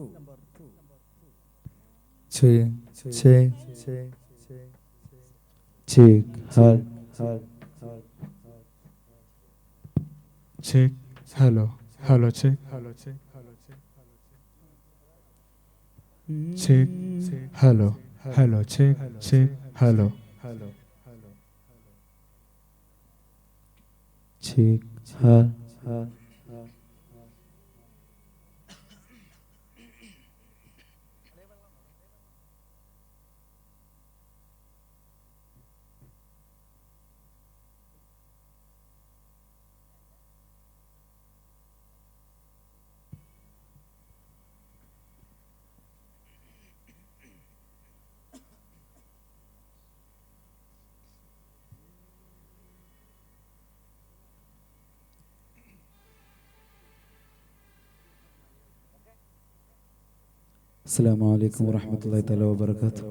two. Chik, chik, chik, har, har, har. Chik, hello, hello, chik, hello, chik, hello, chik, hello, chik. Chik, hello, hello, chik, hello, hello, hello. Chik, har. السلام عليكم ورحمة الله تعالى وبركاته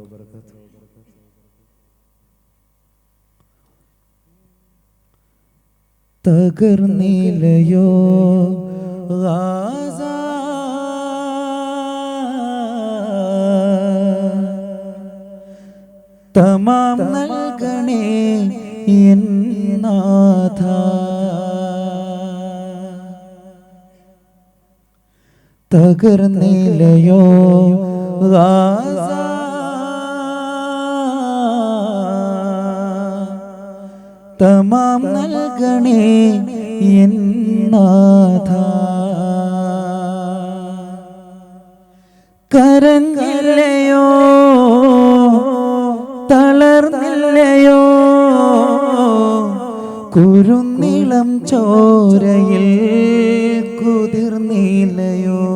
തകർന്നില്ലയോ Gaza തമാം നൽകണേ എന്നാഥ തകർന്നില്ലയോ? തമാം നൽകണേ എന്നാഥ കരങ്ങല്ലയോ തളർന്നില്ലയോ? കുരുന്നിളം ചോരയിൽ കുതിർന്നില്ലയോ?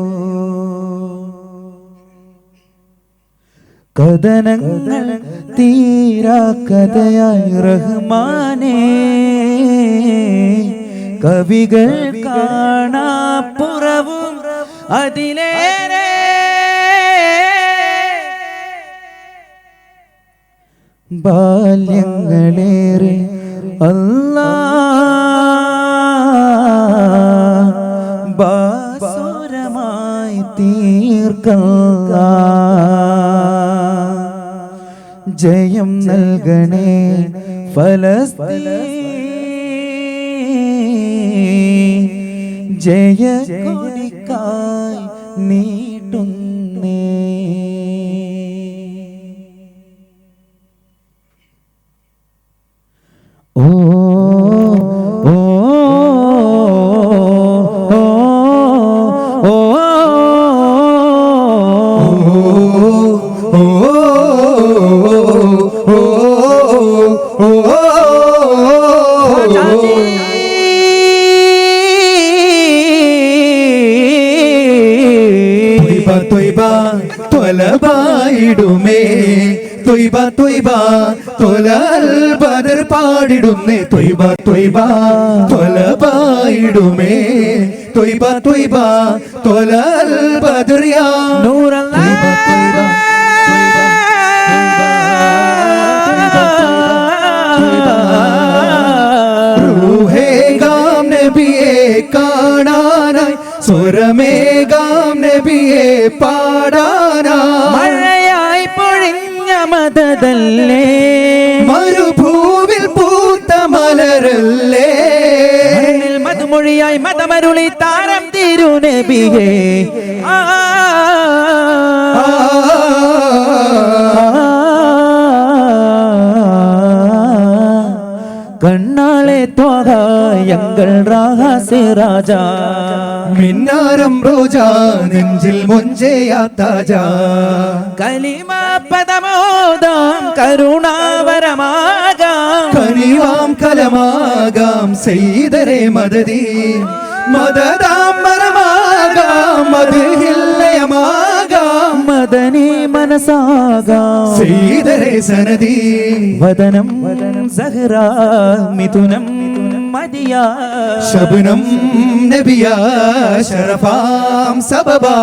കഥനങ്ങൾ തീരാ കഥയായി റഹ്മാനേ. കവികൾ കാണാപ്പുറവും അതിലേറെ. ബാല്യങ്ങളേറെ അല്ലാ. ബാസുരമായി തീർക്കുക ജയം നൽകണേ. ഫലസ്തീൻ ജയ കൊടിക്കായി നീട്ടുന്നേ ബദർ പാടിടുന്നേ. തൊയ്ബ തൊയ്ബ തൊലബായിടുമേ തൊയ്ബ തൊയ്ബ തൊലൽ ബദറിയാ. നൂറല്ലാ. കാണാനായി. സ്വരമേഗാം നബിയെ പാടാനായി മധുമൊഴിയായി മതമരുളി താരം തിരുനബിയെ ആ. കണ്ണാളെ ത്വക എങ്കൾ രാഹസേ രാജാ. മിന്നാരം റോജാ നെഞ്ചിൽ മൊഞ്ചയാത്താജാ കലിമ പദമോദം കരുണാവരമാകാം കനിവാം കലമാകാം സെയ്തരെ മദതി മദദാം മരമാകാം മതിഹില്ലയമാകാം മദനി മനസാകാം. സെയ്തരെ സനതി വദനം സഹ്റ മിഥുനം മദിയ ശബനം നബിയ ശരഫാം സബബാ.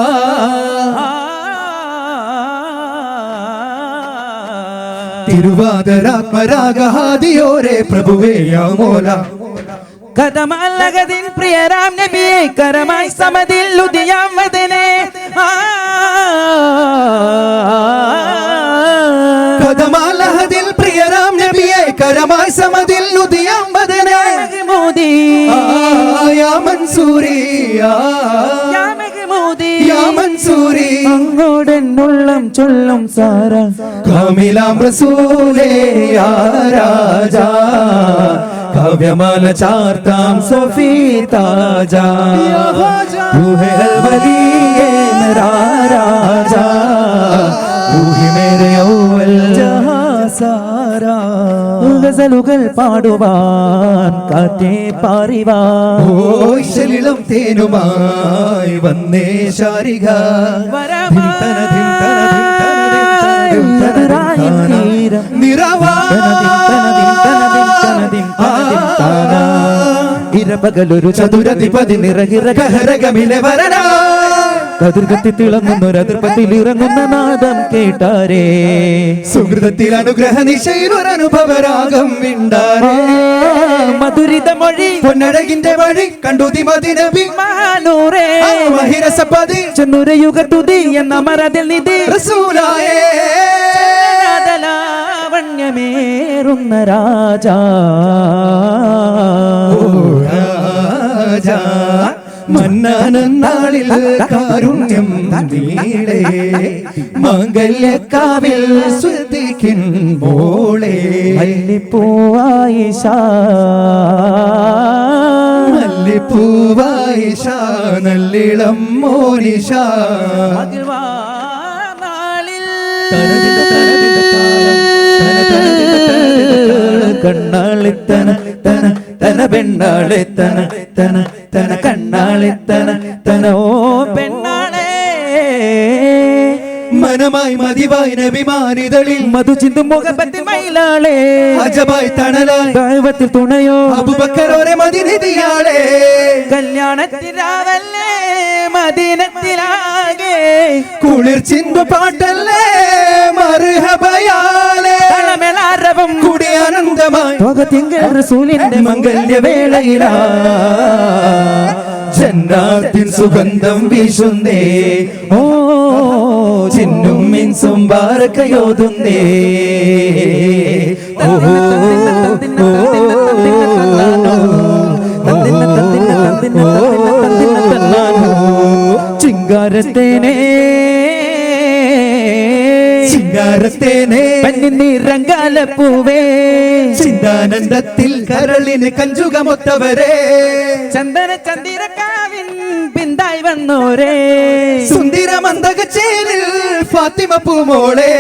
തിരുവാതരാത്മരാഗഹാദിയോരെ പ്രഭുവേ യാമോല കഥമല്ലകതിൻ പ്രിയരാം നബിയെ കരമായി സമതിൽ ഉദിയാം വദനെ കഥമല്ലഹതിൽ പ്രിയരാം നബിയെ കരമായി സമതിൽ ഉദിയാം വദനെ മോദി യാ മൻസൂരിയാ മൻസൂരി അങ്ങോടെന്നുള്ളം ചൊല്ലും സാര. കാമിലാം റസൂലേ രാജാ. കാവ്യമാല ചാർത്താം സൊഫി താജ. രാജാ. മേരെ ഔവൽ ജഹാ സാരാ ഗസലുകൾ പാടുവാൻ കാറ്റേ പാറിവാൻ. ഓയ് ശലിളം തേനുമായി വന്നേ ശാരിക. ഇരപകലൊരു ചതുരധിപതി നിറകിറ കഹരകമിലെ വരണ കതിർകത്തി തിളങ്ങുന്നൊരതിർപ്പത്തിൽ ഇറങ്ങുന്ന നാദം കേട്ടാരേ. സുഹൃതത്തിൽ അനുഗ്രഹ നിശയിൽ ഒരു അനുഭവരാഗം വിണ്ടാരേ. മധുരിത മൊഴി പൊന്നഴകിന്റെ വഴി കണ്ടുതി മതിരവി മഹാനൂറേ. മഹിരസപതി ചെന്നുരയുഗത്തുതി എന്ന മരതിൽ നിധി. റസൂലായേ. രാജാ. രാജാ. മന്നാനാളിൽ കാരുണ്യം നീളേ മംഗല്യക്കാവിൽ ശ്രദ്ധിക്കും മോളെ മല്ലിപ്പൂവായിഷ. മല്ലിപ്പൂവായി നല്ലിളം മോനിഷ. കണ്ണാളിത്തന തന പെണ്ണാളെ തന തന തന കണ്ണാളെ തന തന ഓ പെണ്ണാളെ. മനമായി മതിവായി നബിമാനിതളിൽ മധു ചിന്തു മുഖപ്പത്തിൽ മൈലാളെ അജബായി തണലായി ദൈവത്തിൽ തുണയോ. അബുബക്കരോരെ മതിനിധിയാളെ. കല്യാണത്തിലാവല്ലേ മദീനത്തിലാകെ. കുളിർ ചിന്തു പാട്ടല്ലേ കൂടി ആനന്ദമായി ലോകത്തിങ്കൽ റസൂലിന്റെ മംഗല്യവേളയിലാ ജന്നാത്തിൻ സുഗന്ധം വീശുന്നേ ഓ ചിന്നും മിൻസും ബാരക്കയോതുന്നേ ഓ ചിങ്കാരത്തേനെ ചിങ്കാരത്തേനെ പന്നിറങ്കാലപ്പൂവേ ചിന്താനന്ദത്തിൽ കരളിന് കഞ്ചുകമൊത്തവരെ. ചന്ദന ചന്ദിരക്കാവിൻ പിന്തായി വന്നോരേ. സുന്ദര മന്ദകച്ചേരിൽ ഫാത്തിമ പൂമോളെ.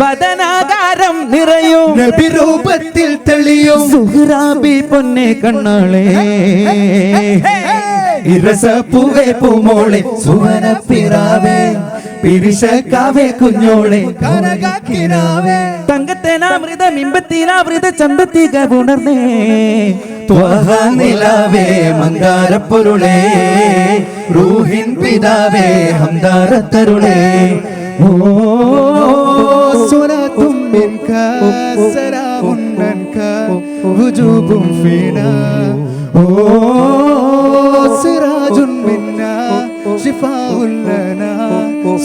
വദനാകാരം നിറയും. രൂപത്തിൽ തെളിയും. സുഹ്റാബി പൊന്നെ കണ്ണാളേ. ഇരസപ്പൂവേ പൂമോളെ സുവന പിറാവേ പിരിശക്കാവേ കുഞ്ഞോളെ. കനകാക്കിനാവേ. തങ്കത്തേനാമൃത മിമ്പത്തിനാമൃത ചന്തത്തിക ഉണർന്നേ ത്വഹ നിലാവേ പൊരുളേ റൂഹിൻ പിതാവേ ഹംദാരത്തരുളേ ഓ സ്വലാത്തും മിൻക സലാമുൻ അൻക വുജൂബും ഫീനാ منا شفاء لنا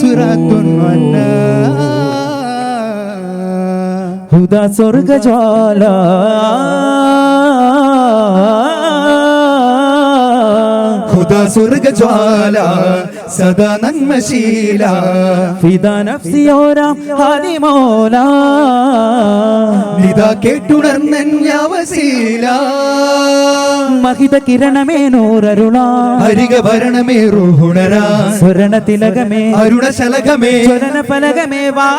صراط منا هدى سرق ഹുദാ هدى سرق സ്വർഗജ്വാല സദാ നന്മശീല. ഫിദാ നഫ്സിയോരാം ഹാദിമോല. ഇതാ കേട്ടുണർന്നവശീല മഹിത കിരണമേ നൂറരുള. ഹരിക ഭരണമേ റുഹുണരാ. സ്വരണ തിലകമേ അരുണശലകമേ. സ്വരണ ഫലകമേ വാ.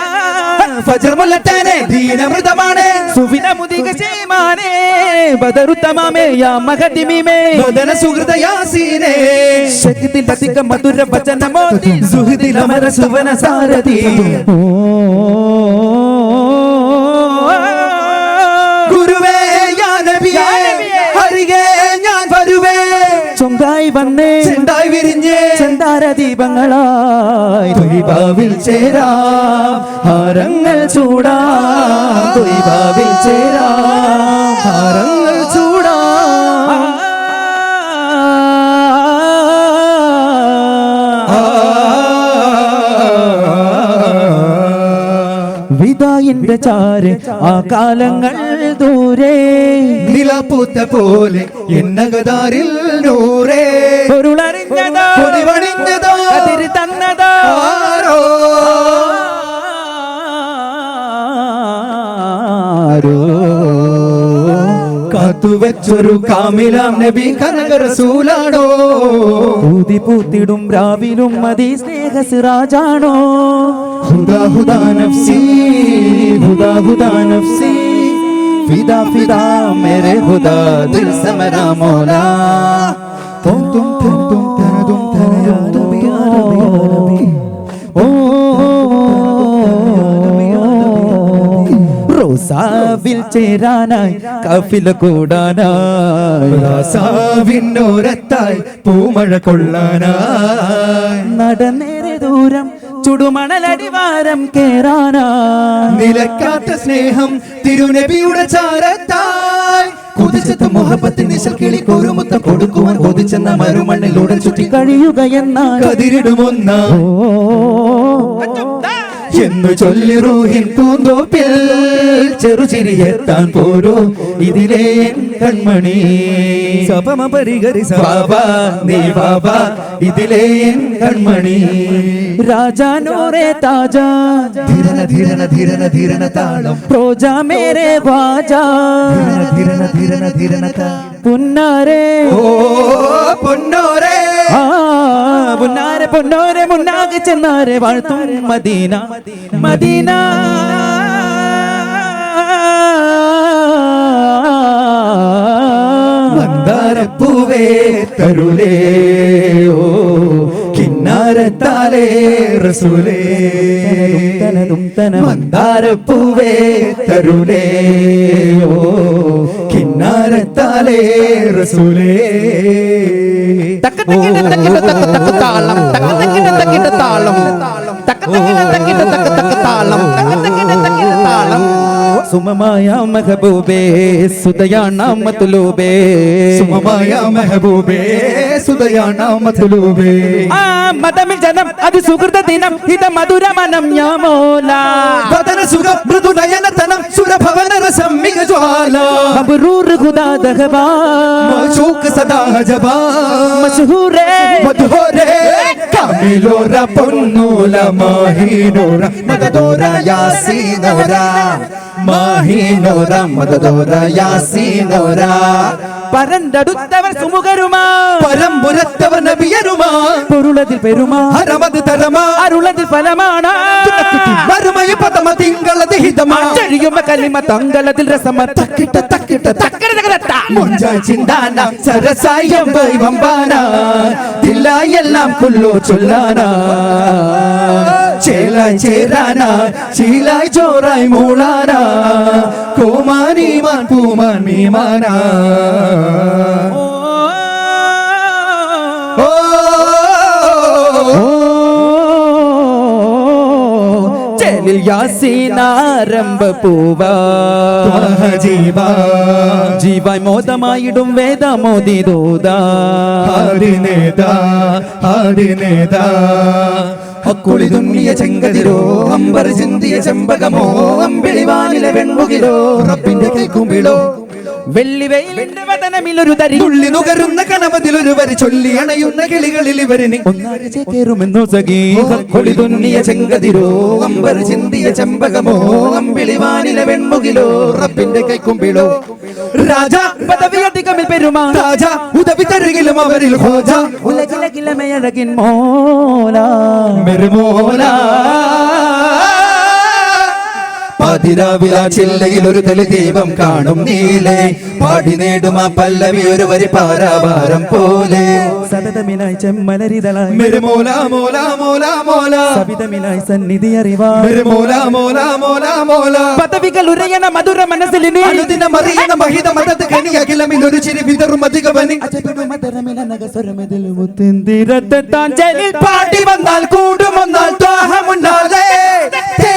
ഫജർമുല്ലത്താനെ ദീനമൃതമാണ്. സുവിന മുതിക ചെയ്മാനേ ബദറുത്തമാമേ യാ മഹതിമിമേ. ബദന സുഹൃത യാസീനെ ശക്തി അധിക മധുര വചനമോ സുഹൃതിലമര സുവന സാരഥി. ഗുരുവേ ഹരികേ ഞാൻ വരുവേ. ചൊങ്കായി വന്നേ. ചെണ്ടായി വിരിഞ്ഞേ. ചന്താര ദീപങ്ങളായി. തൊയ്ബാവിൽ ചേരാം. ഹാരങ്ങൾ ചൂടാം. തൊയ്ബാവിൽ ചേരാം. ഹാരങ്ങൾ ചൂടാം. വിധവയിന്റെ ചാര് ആ കാലങ്ങൾ ദൂരെ. നിലപ്പൂത്ത പോലെ എന്നകതാരിൽ നൂറേ. പൊരുളറിഞ്ഞതോ? പൊലിവണിഞ്ഞതോ? അതിര് തന്നതോ? ആരോ? കാത്തുവെച്ചൊരു കാമിലാം നബി കനക റസൂലാണോ? ഊതി പൂത്തിടും രാവിലും മതി സ്നേഹ രാജാണോ ഹുദാ ഹുദാ നഫ്സി. खुदा खुदा नफसी फिदा फिदा मेरे खुदा दिल से मेरा मौला तुम तुम तुम तुम तेरा तुम तेरा या रबी या रबी या रबी ओ റോസാവിൽ ചേരാനായി കഫില കൂടാനായി റോസാവിൻ ഓരത്തായി പൂമഴ കൊള്ളാനായി നടന്നേറെ ദൂരം ചുടുമണലടിവാരം കേറാനാ. നിലക്കാത്ത സ്നേഹം തിരുനബിയുടെ ചാരത്തായി. കുതിച്ചെത്ത മുഹബത്തിൽ നിശൽ കിളി കോരുമുത്തം കൊടുക്കുവാൻ കൊതിച്ചെന്ന മരുമണ്ണിലൂടെ ചുറ്റി കഴിയുകയെന്നാൽ കതിരിടുമൊന്ന എന്ന് ചൊല്ലി റൂഹിൻ പൂന്തോപ്പിൽ. ചെറുചിരിയെത്താൻ പോരോ. ഇതിലെ കൺമണി. സപമ പരിഹരി ബാബാ നീ ബാബ ഇതിലെ കൺമണി. രാജാനോരെ താജ. ധീരന ധീരന ധീരന ധീരന താളം. പ്രോജാ മേരെ വാജാ. ധീരന ധീരന ധീരന ധീരന താളം. പുന്നാരേ. ഓ പൊന്നോരേ. പുന്നാരെ പൊന്നോരെ മുന്നാകെ ചെന്നാരെ വാഴ്ത്തും മദീന മദീന. മന്ദാരപ്പൂവേ തരുളേ ഓ കിന്നാരത്താലേ റസൂലേ. മന്ദാരപ്പൂവേ തരുളേ ഓ കിന്നാരത്താലേ റസൂലേ. தாளம் தாளம் தாளம் സുമമായ മഹബൂബേ സുദയാണ മത്തുലൂബേ സുമമായ മെഹബൂബേ സുതയാണ മധുലൂബേ ആ മതമിൽ ജനം അത് സുഹൃത ദിനം ഇത് മധുരമനം യാമോല വദന സുഖ മൃദുനയനതനം സുരഭവന രസം മിക ജ്വാല മബ്രൂർ ഖുദാ ദഹബാ മശൂക്ക് സദാ ജബാ മശഹൂരേ മധുഹോരേ കമിലോര പൊന്നൂല മാഹീനോര മദദോര യാസീനോര മാഹീനോര മദദോര യാസീനോര പരണ്ടടുത്തവർ സുമുഖരുമാ പരമ്പുരത്തവർ നബിയരുമാ പൊരുളതിൽ പെരുമാ ഹരമത് തരമാ അരുളതിൽ ഫലമാണ് മറുമയ പദമ തിങ്കള ദിഹിതമാ കഴിയുമ്പ കലിമ തങ്കലത്തിൽ രസമ തക്കിട്ട തക്കിട്ട തക്കര തകരത്ത മുഞ്ച ചിന്താന സരസായം വൈവമ്പാന തില്ലായെല്ലാം കുല്ലോ ചൊല്ലാന ചേലായി ചേരാന ശീലായി ചോറായി മൂളാന കോമാനീമാൻ പൂമാൻ മീമാന ചേലിൽ യാസീനാരംഭ പൂവാ. ജീവ ജീവായി മോദമായിടും വേദമോദി അക്കുളി തുന്നിയ ചെങ്കതിരോ അമ്പർ ചിന്തിയ ചെമ്പകമോ അമ്പിളിവാനിലെ വെൺമുകിലോ റബ്ബിന്റെ കൈക്കുമ്പിളോ വെള്ളി വെയിലിന്റെ വതനമിലൊരു തരി തുള്ളി നുകരുന്ന കനവതിലൊരു വരി ചൊല്ലി അണയുന്ന കിളികളിൽ ഇവരിന് ഒന്നാഴ്ച കേറുമെന്നു സഖീ. കുളി തുന്നിയ ചെങ്കതിരോ അമ്പർ ചിന്തിയ ചെമ്പകമോ അമ്പിളിവാനിലെ വെൺമുകിലോ റബ്ബിന്റെ കൈക്കുമ്പിളോ രാജ പദവി അധികമിൽ പെരുമാ. രാജ ഉദവി തരുകിലും അവരിൽ ഹോജ. ഉലകിലകിലമയഴകിൻ മോല. മെരുമോല. പതിരാവില ചില്ലയിൽ ഒരു തെളി ദീപം കാണും നീലേ. പാടി നേടും ആ പല്ലവി ഒരു വരി പാരാഭാരം പോലെ. സതതമിനായി ചെമ്മലരിതളായി മെരുമോല മോല മോല മോല സവിതമിനായി സന്നിധി അറിവാ മെരുമോല മോല മോല മോല പദവികൾ ഉരയണ മധുര മനസ്സിലിനി അനുദിനം അറിയണ മഹിത ചിരി വിതറും മുത്തിന്തിരത്താഞ്ചലിൽ പാടി വന്നാൽ കൂടും വന്നാൽ ത്വാഹമുണ്ടാകെ തേടി